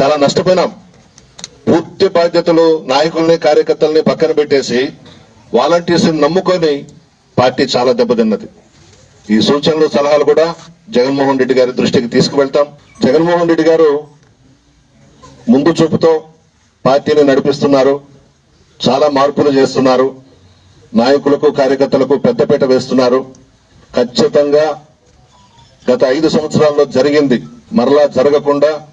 చాలా నష్టపోయినాం. పూర్తి బాధ్యతలు నాయకుల్ని కార్యకర్తల్ని పక్కన పెట్టేసి వాలంటీర్స్ని నమ్ముకొని పార్టీ చాలా దెబ్బతిన్నది. ఈ సూచనలు సలహాలు కూడా జగన్మోహన్ రెడ్డి గారి దృష్టికి తీసుకువెళ్తాం. జగన్మోహన్ రెడ్డి గారు ముందు చూపుతో పార్టీని నడిపిస్తున్నారు. చాలా మార్పులు చేస్తున్నారు. నాయకులకు కార్యకర్తలకు పెద్దపీట వేస్తున్నారు. ఖచ్చితంగా గత ఐదు సంవత్సరాల్లో జరిగింది. మరలా జరగకుండా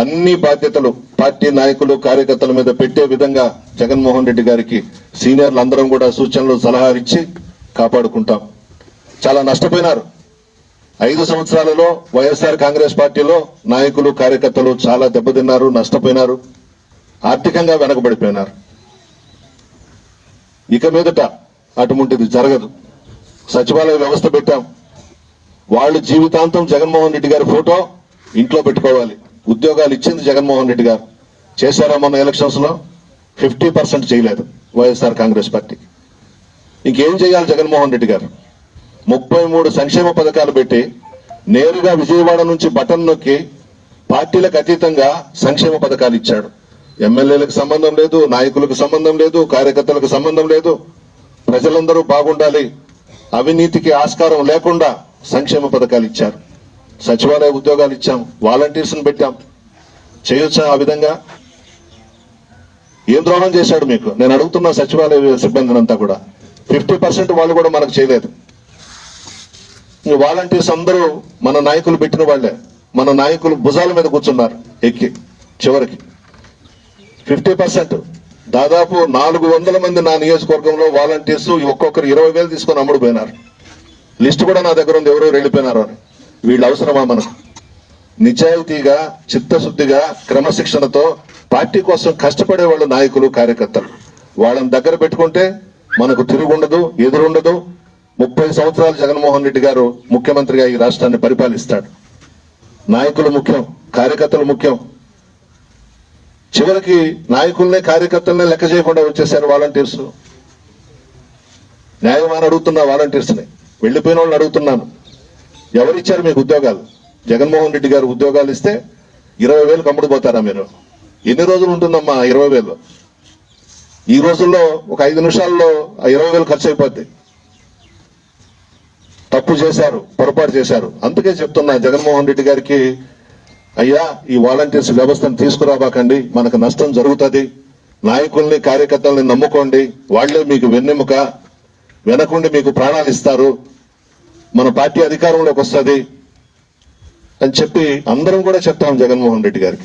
అన్ని బాధ్యతలు పార్టీ నాయకులు కార్యకర్తల మీద పెట్టే విధంగా జగన్మోహన్ రెడ్డి గారికి సీనియర్లు అందరం కూడా సూచనలు సలహాలు ఇచ్చి కాపాడుకుంటాం. చాలా నష్టపోయినారు. ఐదు సంవత్సరాలలో వైఎస్ఆర్ కాంగ్రెస్ పార్టీలో నాయకులు కార్యకర్తలు చాలా దెబ్బతిన్నారు నష్టపోయినారు. ఆర్థికంగా వెనకబడిపోయినారు. ఇక మీదట అటువంటిది జరగదు. సచివాలయ వ్యవస్థ పెట్టాం. వాళ్ళు జీవితాంతం జగన్మోహన్ రెడ్డి గారి ఫోటో ఇంట్లో పెట్టుకోవాలి. ఉద్యోగాలు ఇచ్చింది జగన్మోహన్ రెడ్డి గారు. చేశారా మొన్న ఎలక్షన్స్లో? ఫిఫ్టీ పర్సెంట్ చేయలేదు వైఎస్ఆర్ కాంగ్రెస్ పార్టీకి ఇంకేం చేయాలి జగన్మోహన్ రెడ్డి గారు? ముప్పై మూడు సంక్షేమ పథకాలు పెట్టి నేరుగా విజయవాడ నుంచి బటన్ నొక్కి పార్టీలకు అతీతంగా సంక్షేమ పథకాలు ఇచ్చాడు. ఎమ్మెల్యేలకు సంబంధం లేదు నాయకులకు సంబంధం లేదు కార్యకర్తలకు సంబంధం లేదు. ప్రజలందరూ బాగుండాలి. అవినీతికి ఆస్కారం లేకుండా సంక్షేమ పథకాలు ఇచ్చారు. సచివాలయ ఉద్యోగాలు ఇచ్చాం వాలంటీర్స్ని పెట్టాం. చేయొచ్చా ఆ విధంగా? ఏం ద్రోహం చేశాడు మీకు? నేను అడుగుతున్న సచివాలయ సిబ్బందిని అంతా కూడా. ఫిఫ్టీ పర్సెంట్ వాళ్ళు కూడా మనకు చేయలేదు. వాలంటీర్స్ అందరూ మన నాయకులు పెట్టిన వాళ్ళే. మన నాయకులు భుజాల మీద కూర్చున్నారు ఎక్కి చివరికి. Fifty percent. దాదాపు నాలుగు వందల మంది నా నియోజకవర్గంలో వాలంటీర్స్ ఒక్కొక్కరు ఇరవై వేలు తీసుకొని అమ్ముడు పోయినారు లిస్ట్ కూడా నా దగ్గర ఉంది ఎవరో వెళ్ళిపోయినారు అని. వీళ్ళు అవసరమా మనకు నిజాయితీగా చిత్తశుద్ధిగా క్రమశిక్షణతో పార్టీ కోసం కష్టపడే వాళ్ళు నాయకులు కార్యకర్తలు. వాళ్ళని దగ్గర పెట్టుకుంటే మనకు తిరుగుండదు ఎదురుండదు. ముప్పై సంవత్సరాలు జగన్మోహన్ రెడ్డి గారు ముఖ్యమంత్రిగా ఈ రాష్ట్రాన్ని పరిపాలిస్తాడు. నాయకులు ముఖ్యం కార్యకర్తలు ముఖ్యం. చివరికి నాయకుల్నే కార్యకర్తలనే లెక్క చేయకుండా వచ్చేసారు వాలంటీర్స్. న్యాయమాని అడుగుతున్నా వాలంటీర్స్ని. వెళ్ళిపోయిన వాళ్ళని అడుగుతున్నాను. ఎవరిచ్చారు మీకు ఉద్యోగాలు? జగన్మోహన్ రెడ్డి గారు ఉద్యోగాలు ఇస్తే ఇరవై వేలు కమ్ముడు పోతారా మీరు? ఎన్ని రోజులు ఉంటుందమ్మా ఇరవై వేలు? ఈ రోజుల్లో ఒక ఐదు నిమిషాల్లో ఆ ఇరవై వేలు ఖర్చు అయిపోద్ది తప్పు చేశారు పొరపాటు చేశారు. అందుకే చెప్తున్నా జగన్మోహన్ రెడ్డి గారికి అయ్యా ఈ వాలంటీర్స్ వ్యవస్థను తీసుకురాబాకండి. మనకు నష్టం జరుగుతుంది. నాయకుల్ని కార్యకర్తల్ని నమ్ముకోండి. వాళ్ళే మీకు వెన్నెముక. వెనకుండి మీకు ప్రాణాలు ఇస్తారు. మన పార్టీ అధికారంలోకి వస్తుంది అని చెప్పి అందరం కూడా చెప్తాం జగన్మోహన్ రెడ్డి గారికి.